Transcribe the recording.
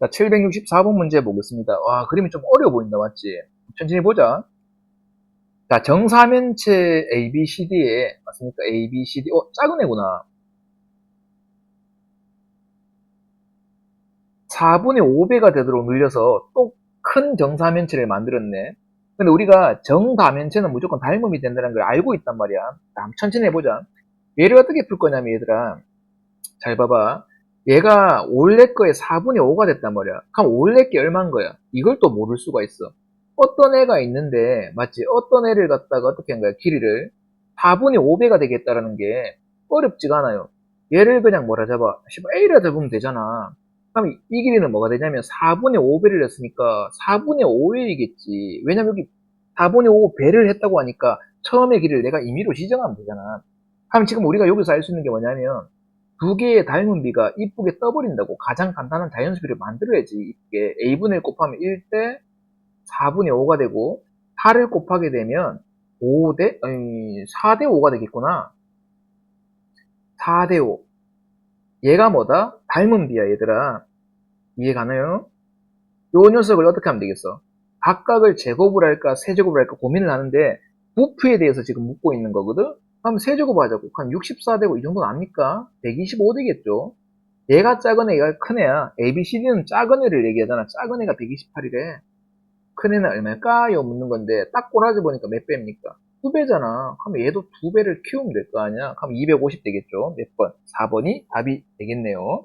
자, 764번 문제 보겠습니다. 와, 그림이 좀 어려워 보인다, 맞지? 천천히 보자. 자, 정사면체 ABCD에, 맞습니까? ABCD, 어, 작은 애구나. 4분의 5배가 되도록 늘려서 또 큰 정사면체를 만들었네. 근데 우리가 정다면체는 무조건 닮음이 된다는 걸 알고 있단 말이야. 자, 한번 천천히 해보자. 얘를 어떻게 풀 거냐면, 얘들아. 잘 봐봐. 얘가 원래 거의 4분의 5가 됐단 말이야. 그럼 원래 게 얼마인 거야? 이걸 또 모를 수가 있어. 어떤 애가 있는데, 맞지? 어떤 애를 갖다가 어떻게 한 거야? 길이를. 4분의 5배가 되겠다라는 게 어렵지가 않아요. 얘를 그냥 뭐라 잡아? A라 잡으면 되잖아. 그럼 이- 이 길이는 뭐가 되냐면 4분의 5배를 했으니까 4분의 5A이겠지. 왜냐면 여기 4분의 5배를 했다고 하니까 처음의 길이를 내가 임의로 지정하면 되잖아. 그럼 지금 우리가 여기서 알 수 있는 게 뭐냐면 두 개의 닮은 비가 이쁘게 떠버린다고 가장 간단한 자연수비를 만들어야지 이쁘게 a분의 1 곱하면 1대 4분의 5가 되고 8을 곱하게 되면 5대 아니 4대 5가 되겠구나 4대 5 얘가 뭐다? 닮은 비야 얘들아 이해 가나요? 요 녀석을 어떻게 하면 되겠어? 각각을 제곱을 할까 세제곱을 할까 고민을 하는데 부프에 대해서 지금 묻고 있는 거거든? 그럼 세제곱 하자고. 그럼 64되고 이 정도는 압니까? 125 되겠죠? 얘가 작은 애가 큰 애야. ABCD는 작은 애를 얘기하잖아. 작은 애가 128이래. 큰 애는 얼마일까요? 묻는 건데 딱 꼬라지 보니까 몇 배입니까? 두 배잖아. 그럼 얘도 두 배를 키우면 될 거 아니야? 그럼 250 되겠죠? 몇 번? 4번이 답이 되겠네요.